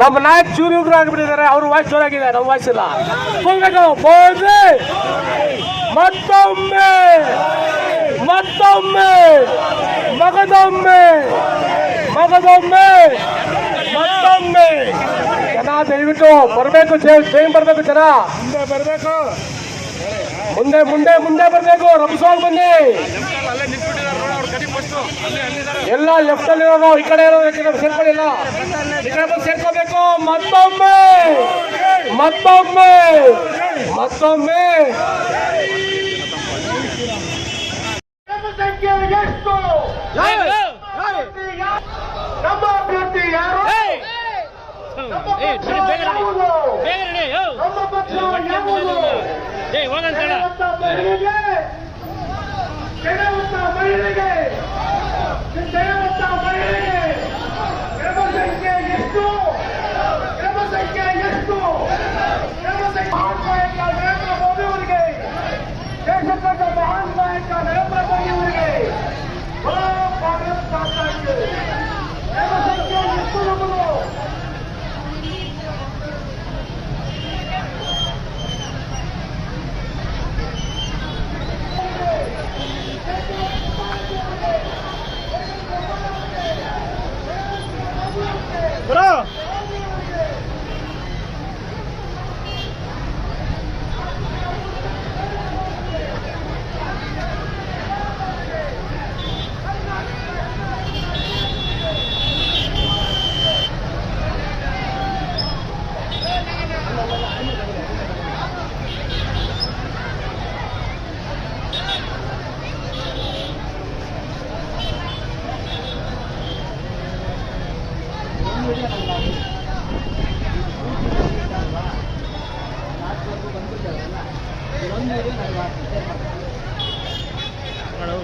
ನಮ್ಮ ನಾಯಕ್ ಚೂರು ಉಗ್ರು ಆಗಿಬಿಟ್ಟಿದ್ದಾರೆ ಅವ್ರ ವಾಯ್ಸ್ ಜೋರಾಗಿದೆ ನಮ್ಮ ವಾಯ್ಸ್ ಇಲ್ಲ ಹೋಗ್ಬೇಕು ಹೋದ್ರೆ ಮತ್ತೊಮ್ಮೆ ಮತ್ತೊಮ್ಮೆ ಮಗದೊಮ್ಮೆ ಮಗದೊಮ್ಮೆ ಮತ್ತೊಮ್ಮೆ ಜನ ದಯವಿಟ್ಟು ಬರಬೇಕು ಟ್ರೈನ್ ಬರಬೇಕು ಜನ ಮುಂದೆ ಬರಬೇಕು ಮುಂದೆ ಮುಂದೆ ಮುಂದೆ ಬರಬೇಕು ರಭಸವಾಗಿ ಬನ್ನಿ ಎಲ್ಲ ಲೆಫ್ಟ್ ಅಲ್ಲಿ ಇರೋದು ಈ ಕಡೆ ಇರೋದು ಈ ಕಡೆ ಸೇರ್ಕೊಳ್ಳಿಲ್ಲ ಈ ಕಡೆ ಬಂದು ಸೇರ್ಕೋಬೇಕು ಮತ್ತೊಮ್ಮೆ ಮತ್ತೊಮ್ಮೆ ಮತ್ತೊಮ್ಮೆ ಸಂಖ್ಯೆ ಎಷ್ಟು ನಮ್ಮ ಅಭ್ಯರ್ಥಿ ಯಾರು ನಮ್ಮ ಪಕ್ಷ ಕೆಳವಂತ ಮಹಿಳೆಗೆ. ಕೆಳವಂತ ಮಹಿಳೆಗೆ.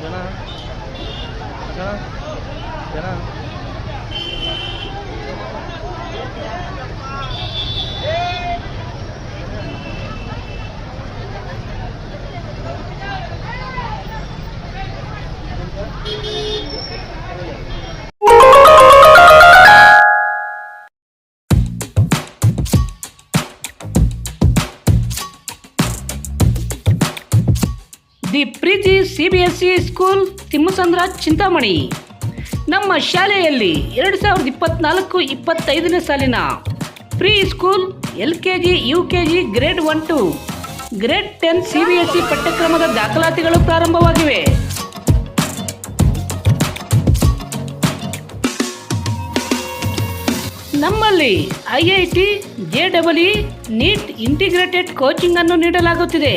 ಜನ ಜನ ಜನ ಪ್ರೀತಿ ಸಿ ಸ್ಕೂಲ್ ತಿಮ್ಮಸಂದ್ರ, ಚಿಂತಾಮಣಿ. ನಮ್ಮ ಶಾಲೆಯಲ್ಲಿ ಎರಡು ಸಾವಿರದ ಇಪ್ಪತ್ನಾಲ್ಕು ಇಪ್ಪತ್ತೈದನೇ ಸಾಲಿನ pre school L K G, U K G grade one two grade ten C B S E ಪಠ್ಯಕ್ರಮದ ದಾಖಲಾತಿಗಳು ಪ್ರಾರಂಭವಾಗಿವೆ. ನಮ್ಮಲ್ಲಿ I I T, J double E NEET integrated coaching ಅನ್ನು ನೀಡಲಾಗುತ್ತಿದೆ.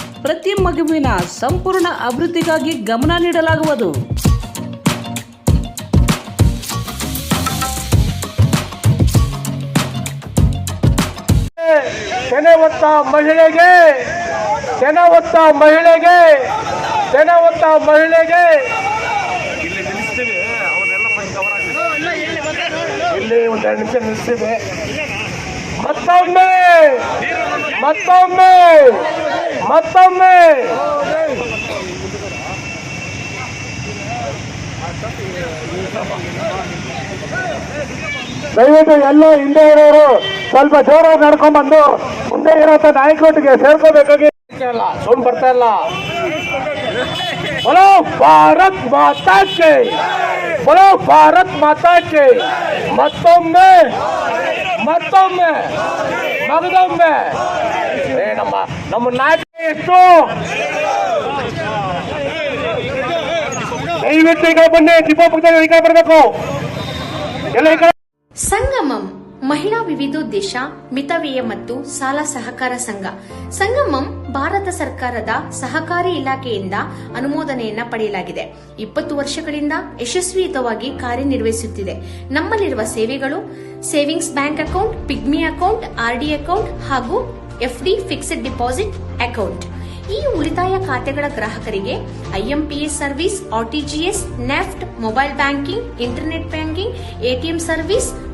ಪ್ರತಿ ಮಗುವಿನ ಸಂಪೂರ್ಣ ಅಭಿವೃದ್ಧಿಗಾಗಿ ಗಮನ ನೀಡಲಾಗುವುದು. ತೆನೆ ಹೊತ್ತ ಮಹಿಳೆಗೆ ತೆನೆ ಹೊತ್ತ ಮಹಿಳೆಗೆ ತೆನೆ ಹೊತ್ತ ಮಹಿಳೆಗೆ. ಇಲ್ಲಿ ಒಂದು ಅವರೆಲ್ಲ ಬಂದು ಕವರ್ ಆಗ್ತದೆ ಇಲ್ಲಿ ಒಂದೆರಡು ನಿಮಿಷ ನಿಲ್ಲಿಸ್ತೀವಿ. ಮತ್ತೊಮ್ಮೆ ಮತ್ತೊಮ್ಮೆ ಮತ್ತೊಮ್ಮೆ. ದಯವಿಟ್ಟು ಎಲ್ಲ ಹಿಂದೆ ಇರೋರು ಸ್ವಲ್ಪ ಜೋರಾಗಿ ನಡ್ಕೊಂಡ್ ಬಂದು ಮುಂದೆ ಇರೋಂಥ ನಾಯಕೋಟಿಗೆ ಸೇರ್ಕೋಬೇಕಾಗಿ. ಇಲ್ಲ ಬರ್ತಾ ಇಲ್ಲ. ಬಲೋ ಭಾರತ್ ಮಾತಾಕೆ ಬಲೋ ಭಾರತ್ ಮಾತಾಕೆ ಮತ್ತೊಮ್ಮೆ. ಮತ್ತೊಮ್ಮೆ, ಮಗದೊಮ್ಮೆ. ನಮ್ಮ ನಮ್ಮ ನಾಯಕ ಎಷ್ಟು? ದಯವಿಟ್ಟು ಬನ್ನಿ ಈ ಕಡೆ ಬರಬೇಕು. ಎಲ್ಲ ಸಂಗಮಂ, ಮಹಿಳಾ ವಿವಿಧೋದ್ದೇಶ, ಮಿತವ್ಯಯ ಮತ್ತು ಸಾಲ ಸಹಕಾರ ಸಂಘ. ಸಂಗಮಂ, ಭಾರತ ಸರ್ಕಾರದ ಸಹಕಾರಿ ಇಲಾಖೆಯಿಂದ ಅನುಮೋದನೆಯನ್ನ ಪಡೆಯಲಾಗಿದೆ. ಇಪ್ಪತ್ತು ವರ್ಷಗಳಿಂದ ಯಶಸ್ವಿಯುತವಾಗಿ ಕಾರ್ಯನಿರ್ವಹಿಸುತ್ತಿದೆ. ನಮ್ಮಲ್ಲಿರುವ ಸೇವೆಗಳು savings bank account, pigmy account, R D account ಹಾಗೂ F D fixed deposit account. ಈ ಉಳಿತಾಯ ಖಾತೆಗಳ ಗ್ರಾಹಕರಿಗೆ IMPS service RTGS NEFT, mobile banking, internet banking ATM service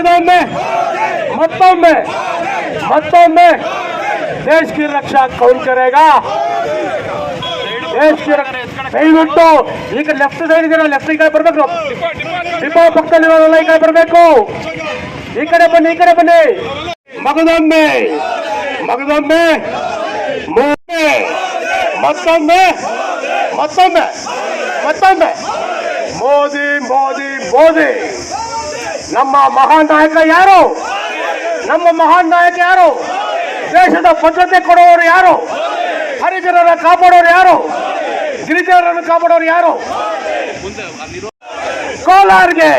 ಮಗದೊಮ್ಮೆ ಮತ್ತೊಮ್ಮೆ ಮತ್ತೊಮ್ಮೆ ದೇಶ की रक्षा कौन करेगा ದೇಶ की ರಕ್ಷ- ದಯವಿಟ್ಟು ಈಗ ಲೆಫ್ಟ್ ಸೈಡ್ ಇದೆಯಲ್ಲ ಲೆಫ್ಟ್ ಈ ಕಡೆ ಬರ್ಬೇಕು ಡಿಪೋ ಪಕ್ಕದಲ್ಲಿರೋರೆಲ್ಲ ಈ ಕಡೆ ಬರಬೇಕು ಈ ಕಡೆ ಬನ್ನಿ ಈ ಕಡೆ ಬನ್ನಿ ಮಗದೊಮ್ಮೆ ಮಗದೊಮ್ಮೆ ಮೂರನೇ ಮತ್ತೊಮ್ಮೆ ಮತ್ತೊಮ್ಮೆ ಮತ್ತೊಮ್ಮೆ ಮೋದಿ ಮೋದಿ ಮೋದಿ ನಮ್ಮ ಮಹಾನ್ ನಾಯಕ ಯಾರು? ನಮ್ಮ ಮಹಾನ್ ನಾಯಕ ಯಾರು? ದೇಶದ ಭದ್ರತೆ ಕೊಡುವವರು ಯಾರು? ಹರಿಜನರ ಕಾಪಾಡೋರು ಯಾರು? ಗಿರಿಜನರನ್ನು ಕಾಪಾಡೋರು ಯಾರು? ಕೋಲಾರ್ಗೆ.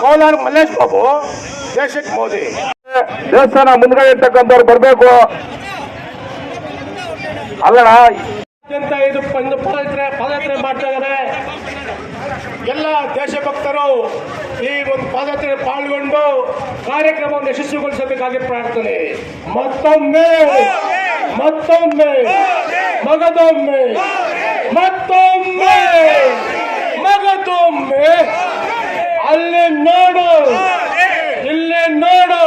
ಕೋಲಾರ್ ಮಲ್ಲೇಶ್ ಬಾಬು, ದೇಶಕ್ಕೆ ಮೋದಿ. ದೇವಸ್ಥಾನ ಮುಂದ್ಗಡೆ ಇರ್ತಕ್ಕಂಥವ್ರು ಬರಬೇಕು. ಅಲ್ಲಣ್ಣ. ಅತ್ಯಂತ ಇದು ಪಾದಯಾತ್ರೆ ಮಾಡ್ತಾ ಇದ್ದಾರೆ. ಎಲ್ಲ ದೇಶಭಕ್ತರು ಈ ಒಂದು ಪಾದಯಾತ್ರೆ ಪಾಲ್ಗೊಂಡು ಕಾರ್ಯಕ್ರಮವನ್ನು ಯಶಸ್ವಿಗೊಳಿಸಬೇಕಾಗಿ ಪ್ರಾರ್ಥನೆ. ಮತ್ತೊಮ್ಮೆ ಮತ್ತೊಮ್ಮೆ, ಮಗದೊಮ್ಮೆ ಮತ್ತೊಮ್ಮೆ, ಮಗದೊಮ್ಮೆ. ಅಲ್ಲಿ ನೋಡು ಇಲ್ಲಿ ನೋಡು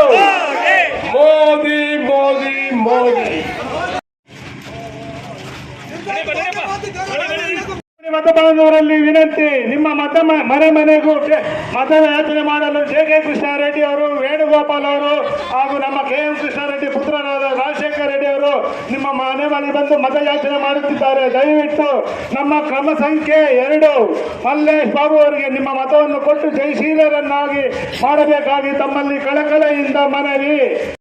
ಮೋದಿ ಮೋದಿ ಮೋದಿ ಮತ ಬಾಂಧವರಲ್ಲಿ ವಿನಂತಿ, ನಿಮ್ಮ ಮತ ಮನೆ ಮನೆಗೂ ಮತಯಾಚನೆ ಮಾಡಲು ಜೆ ಕೆ ಕೃಷ್ಣಾರೆಡ್ಡಿ ಅವರು, ವೇಣುಗೋಪಾಲ್ ಅವರು ಹಾಗೂ ನಮ್ಮ ಕೆ ಎಂ ಕೃಷ್ಣಾರೆಡ್ಡಿ ಪುತ್ರರಾದ ರಾಜಶೇಖರ ರೆಡ್ಡಿ ಅವರು ನಿಮ್ಮ ಮನೆ ಮನೆ ಬಂದು ಮತಯಾಚನೆ ಮಾಡುತ್ತಿದ್ದಾರೆ. ದಯವಿಟ್ಟು ನಮ್ಮ ಕ್ರಮ ಸಂಖ್ಯೆ ಎರಡು, ಮಲ್ಲೇಶ್ ಬಾಬು ಅವರಿಗೆ ನಿಮ್ಮ ಮತವನ್ನು ಕೊಟ್ಟು ಜಯಶೀಲರನ್ನಾಗಿ ಮಾಡಬೇಕಾಗಿ ತಮ್ಮಲ್ಲಿ ಕಳಕಳೆಯಿಂದ ಮನವಿ.